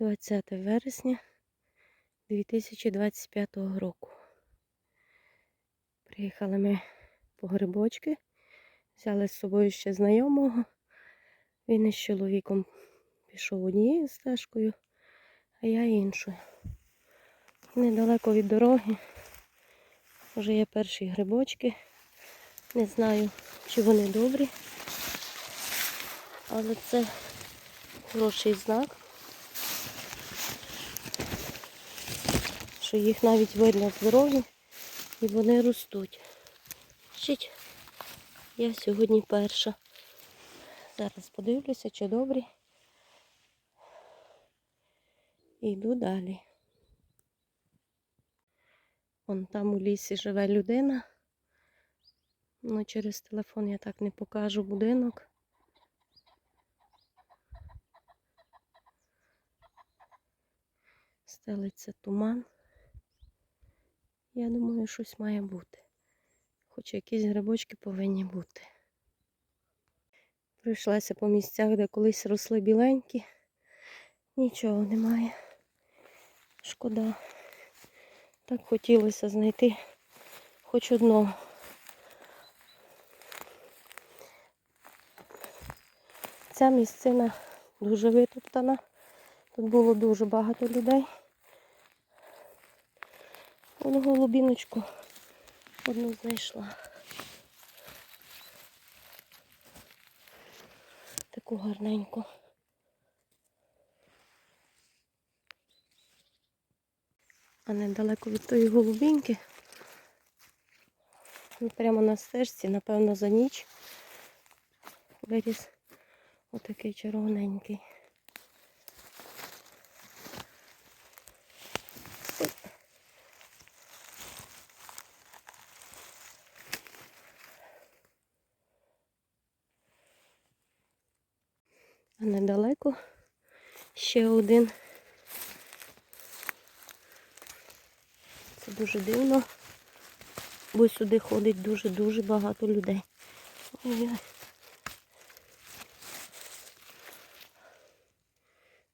20 вересня 2025 року. Приїхали ми по грибочки, взяли з собою ще знайомого. Він із чоловіком пішов однією стежкою, а я іншою. Недалеко від дороги вже є перші грибочки. Не знаю, чи вони добрі, але це хороший знак, що їх навіть видно з дороги і вони ростуть. Я сьогодні перша. Зараз подивлюся, чи добрі. І йду далі. Вон там у лісі живе людина. Ну, через телефон я так не покажу будинок. Стелиться туман. Я думаю, щось має бути. Хоч якісь грибочки повинні бути. Пройшлася по місцях, де колись росли біленькі. Нічого немає. Шкода. Так хотілося знайти хоч одного. Ця місцина дуже витоптана. Тут було дуже багато людей. Вон голубіночку одну знайшла. Таку гарненьку. А недалеко від тої голубіньки. ну, Прямо на стежці, напевно, за ніч виріс отакий червоненький. А недалеко ще один. Це дуже дивно, бо сюди ходить дуже-дуже багато людей. Ой-ой.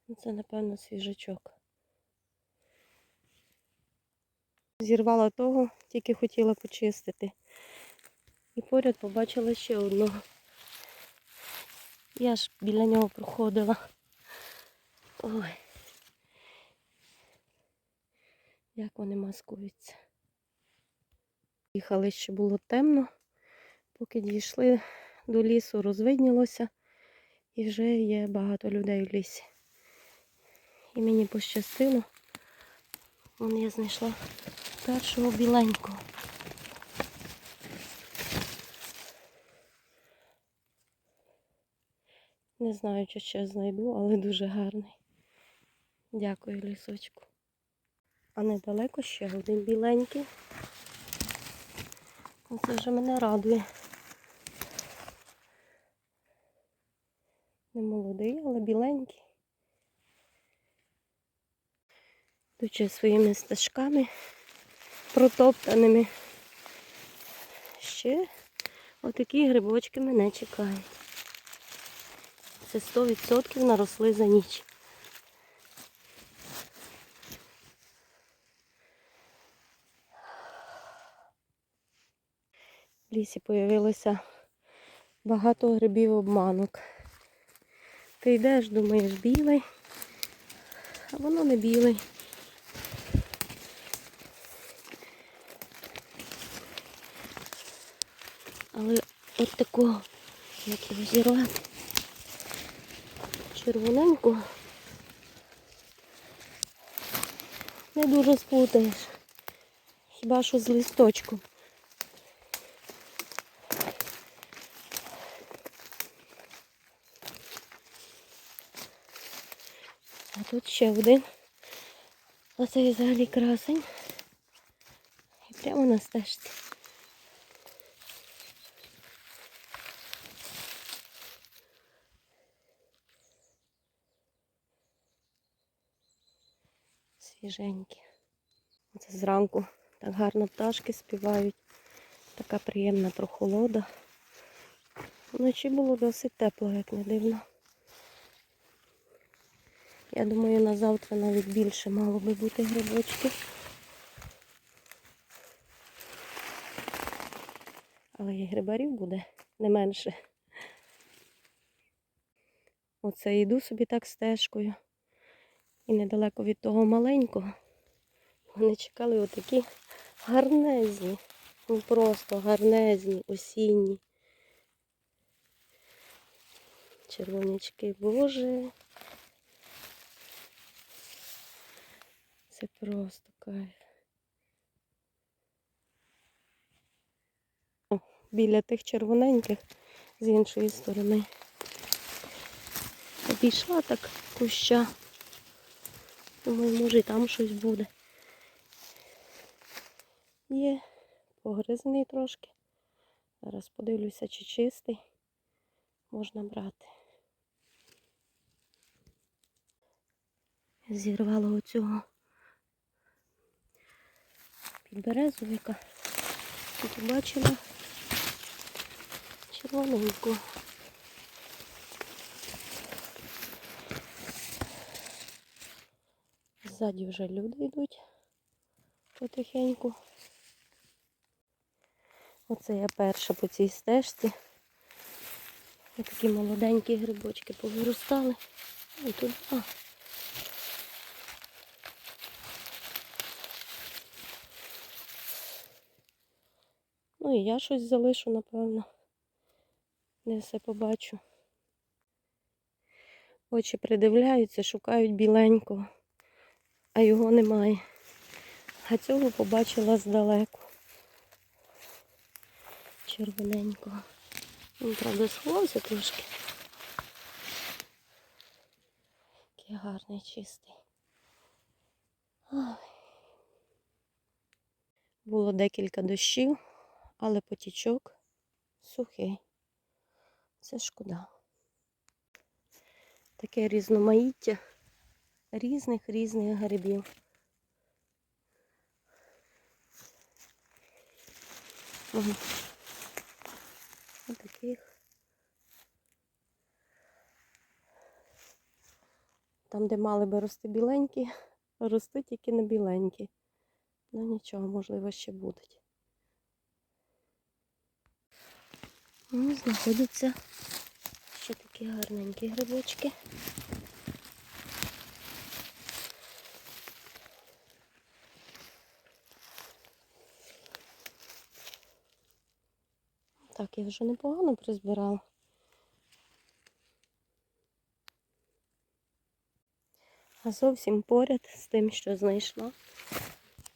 Ну, Це, напевно, свіжачок. Зірвала того, тільки хотіла почистити. І поряд побачила ще одного. Я ж біля нього проходила. Ой. Як вони маскуються. Їхали ще було темно, поки дійшли до лісу, розвиднілося і вже є багато людей в лісі. І мені пощастило. Вон я знайшла першого біленького. Не знаю, чи ще знайду, але дуже гарний. Дякую, лісочку. А недалеко ще один біленький. Це вже мене радує. Не молодий, але біленький. Йдучи своїми стежками протоптаними. Ще отакі грибочки мене чекають. Це 100% наросли за ніч. В лісі появилося багато грибів обманок. Ти йдеш, думаєш, білий, а воно не білий. Але от такого, як його зірвати, червоненького, не дуже спутаєш. Хіба що з листочком. А тут ще один. Оце взагалі красень. І прямо на стежці. Свіженькі. Це зранку так гарно пташки співають. Така приємна прохолода. Вночі було досить тепло, як не дивно. Я думаю, на завтра навіть більше мало би бути грибочків. Але і грибарів буде не менше. Оце йду собі так стежкою. І недалеко від того маленького. Вони чекали отакі гарнезні. Ну просто гарнезні, осінні. Червонячки, боже. Це просто кайф. О, біля тих червоненьких з іншої сторони. Обійшла так куща. Думаю, може і там щось буде. Є погризаний трошки. Зараз подивлюся, чи чистий. Можна брати. Зірвала оцього підберезовика. І побачила червоненьку. Ззаді вже люди йдуть потихеньку. Оце я перша по цій стежці. Ось такі молоденькі грибочки повиростали. І тут, а. Ну і я щось залишу, напевно. Не все побачу. Очі придивляються, шукають біленького, а його немає. А цього побачила здалеку. Червоненького. Він, правда, сховався трошки. Який гарний, чистий. Ой. Було декілька дощів, але потічок сухий. Це шкода. Таке різноманіття різних різних грибів. Ось таких. Там, де мали би рости біленькі, ростуть тільки не біленькі. Ну нічого, можливо, ще будуть. Ну, знаходяться ще такі гарненькі грибочки. Так, я вже непогано призбирала. А зовсім поряд з тим, що знайшла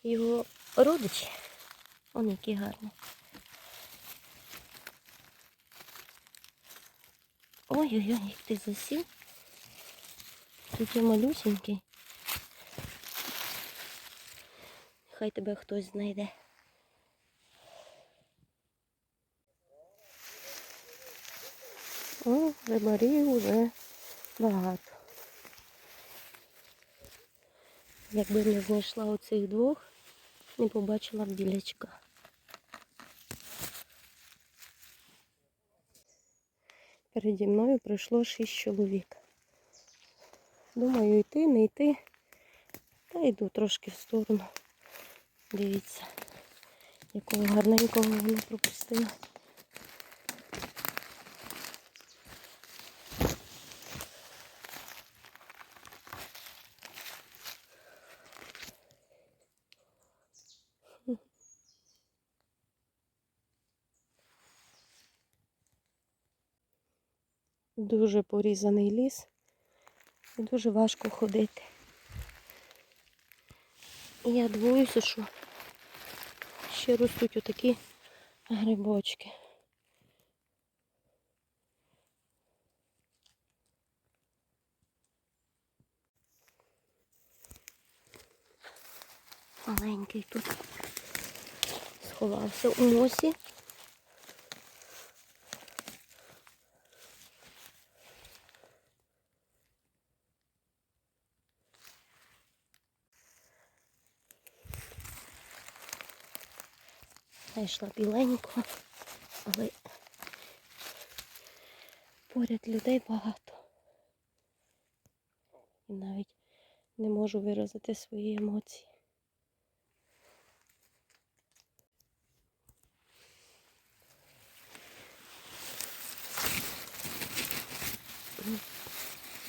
його родичі. Он який гарний. Ой-ой-ой, як ти засів. Тут є малюсенький. Хай тебе хтось знайде. О, рибарів вже багато. Якби не знайшла оцих двох, не побачила б білячка. Переді мною пройшло шість чоловік. Думаю, йти, не йти. Та йду трошки в сторону. Дивіться, якого гарненького вони пропустили. Дуже порізаний ліс і дуже важко ходити. І я дивуюся, що ще ростуть отакі грибочки. Маленький тут сховався у мосі. Знайшла біленьку, але поряд людей багато. І навіть не можу виразити свої емоції.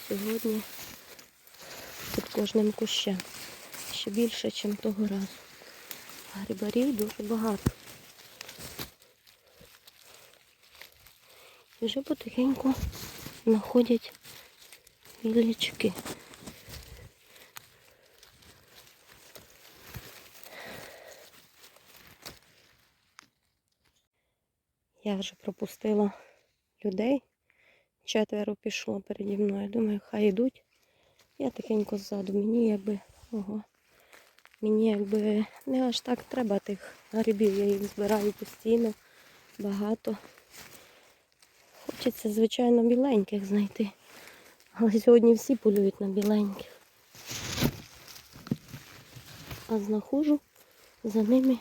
Сьогодні під кожним кущем. Ще більше, ніж того разу. Грибарів дуже багато. Вже потихеньку знаходять білячки. Я вже пропустила людей. Четверо пішло переді мною. Думаю, хай йдуть. Я тихенько ззаду. Мені якби, ого, мені якби не аж так треба тих грибів. Я їх збираю постійно, багато. Хочеться, звичайно, біленьких знайти. Але сьогодні всі полюють на біленьких. А знаходжу за ними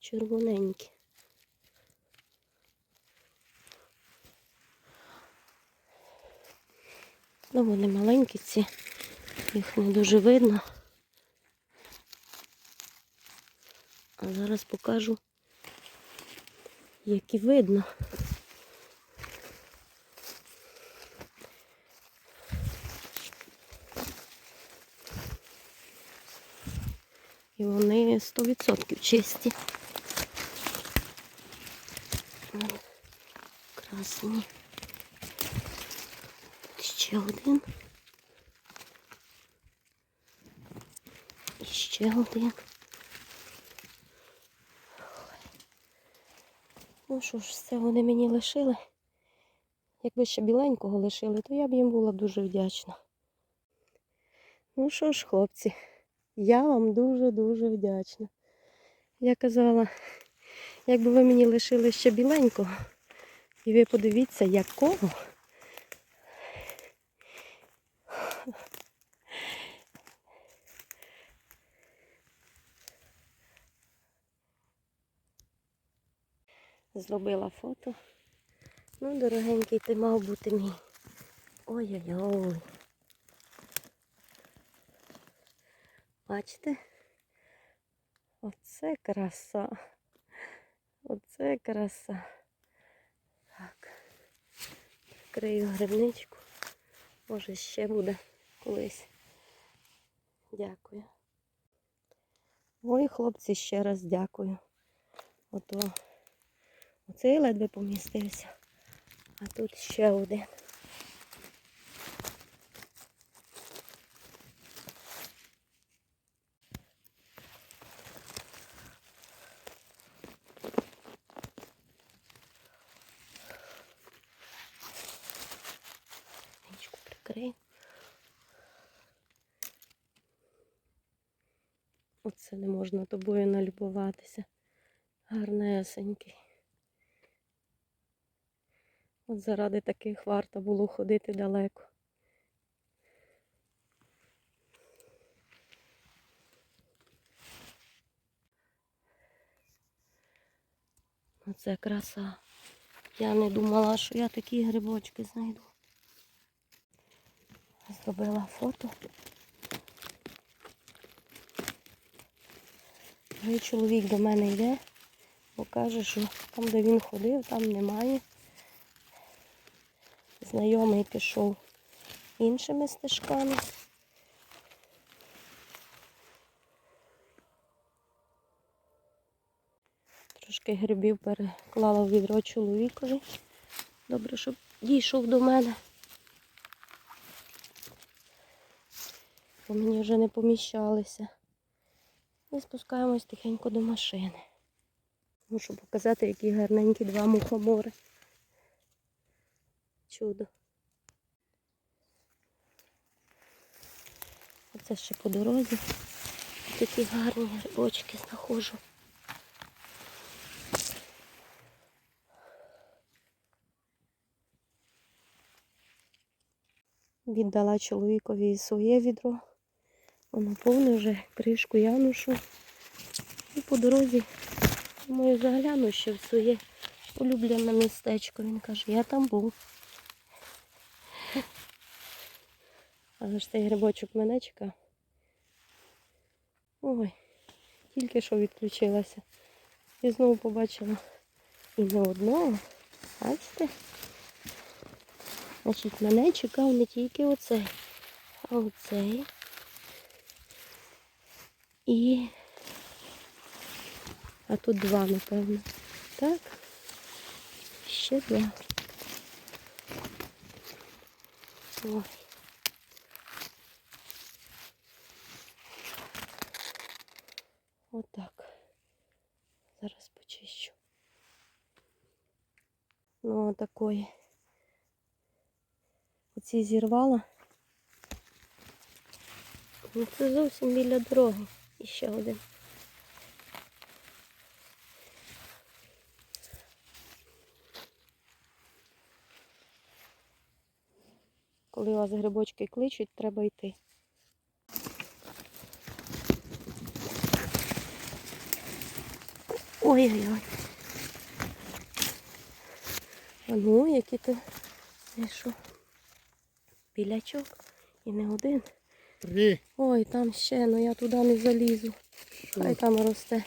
червоненькі. Ну, вони маленькі ці, їх не дуже видно. А зараз покажу, які видно. І вони 100% чисті. Красні. Ще один. І ще один. Ну що ж, це вони мені лишили. Якби ще біленького лишили, то я б їм була дуже вдячна. Ну що ж, хлопці, я вам дуже-дуже вдячна. Я казала, якби ви мені лишили ще біленького, і ви подивіться, якого. Зробила фото. Ну, дорогенький, ти мав бути мій. Ой-ой-ой. Бачите? Оце краса. Оце краса. Так. Прикрию грибничку. Може ще буде колись. Дякую. Ой, хлопці, ще раз дякую. Ото оцей ледве помістився, а тут ще один. Річку. Оце не можна тобою налюбуватися. Гарнесенький. От заради таких варто було ходити далеко. Оце краса. Я не думала, що я такі грибочки знайду. Зробила фото. Вже чоловік до мене йде, бо каже, що там, де він ходив, там немає. Знайомий пішов іншими стежками. Трошки грибів переклала в відро чоловікові. Добре, щоб дійшов до мене. Бо мені вже не поміщалися. І спускаємось тихенько до машини. Мушу показати, які гарненькі два мухомори. Чудо. Оце ще по дорозі. Такі гарні грибочки знаходжу. Віддала чоловікові своє відро. Воно повне вже кришку я ношу. І по дорозі думаю, загляну ще в своє улюблене містечко. Він каже, я там був. Але ж цей грибочок мене чекав. Ой, тільки що відключилася. І знову побачила і не одного. Бачите? Значить, мене чекав не тільки оцей, а оцей. І. А тут два, напевно. Так. Ще два. Ой. Отак. Зараз почищу. Ну, отакої. Оці зірвала. Ну, це зовсім біля дороги. І ще один. Коли вас грибочки кличуть, треба йти. Ой-ой-ой. А ну, які ти знайшов? Білячок. І не один. Три. Ой, там ще, ну я туди не залізу. Хай там росте.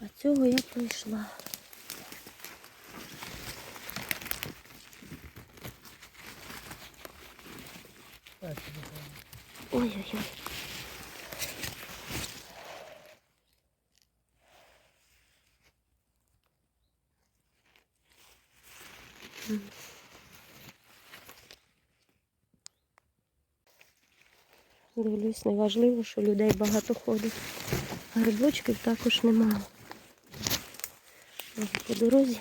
А цього я пройшла. Ой-ой-ой. Дивлюсь, неважливо, що людей багато ходить. Грибочків також немає. По дорозі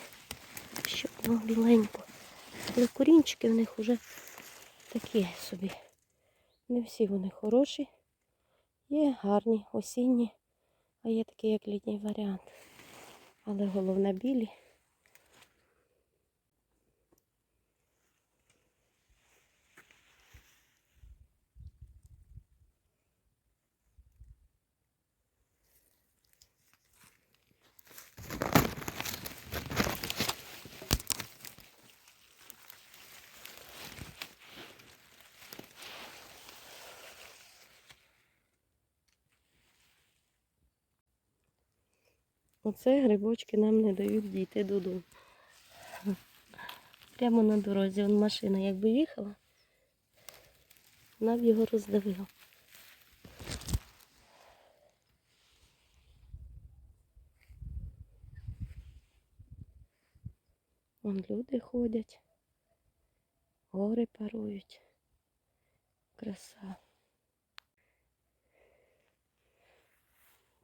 ще одного біленьку. Але корінчики в них вже такі собі. Не всі вони хороші. Є гарні, осінні, а є такий, як літній варіант. Але головне білі. Оце грибочки нам не дають дійти додому. Прямо на дорозі. Вон машина якби їхала, вона б його роздавила. Вон люди ходять, гори парують. Краса.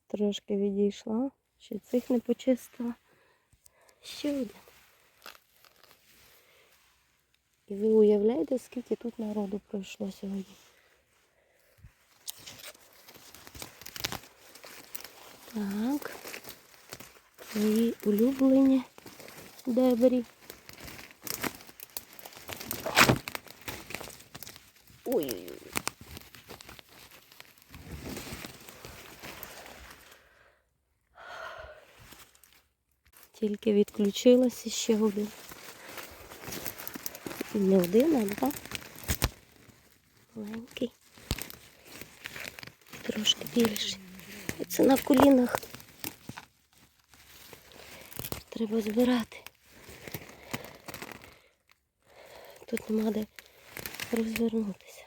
Трошки відійшла, ще цих не почистила. Ще один. І ви уявляєте, скільки тут народу пройшло сьогодні? Так. Мої улюблені дебрі. Ой-ой-ой. Тільки відключилася ще один. Не один, а два. Маленький. Трошки більший. Це на колінах. Треба збирати. Тут нема де розвернутися.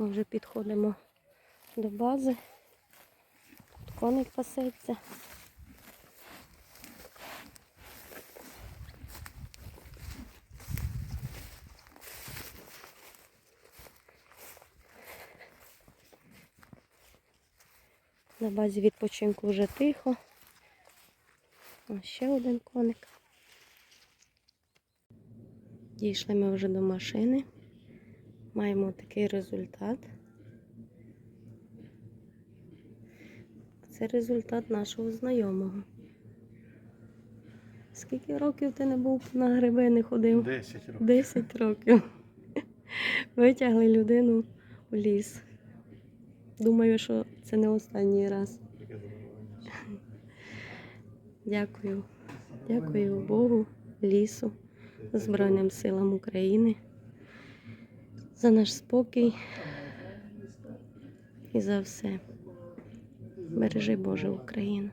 Ми вже підходимо до бази. Тут коник пасеться. На базі відпочинку вже тихо. Ось ще один коник. Дійшли ми вже до машини. Маємо такий результат. Це результат нашого знайомого. Скільки років ти не був на гриби, не ходив? 10 років. 10 років. Витягли людину у ліс. Думаю, що це не останній раз. Дякую. Дякую Богу, лісу, Збройним силам України за наш спокій і за все. Бережи Боже Україну.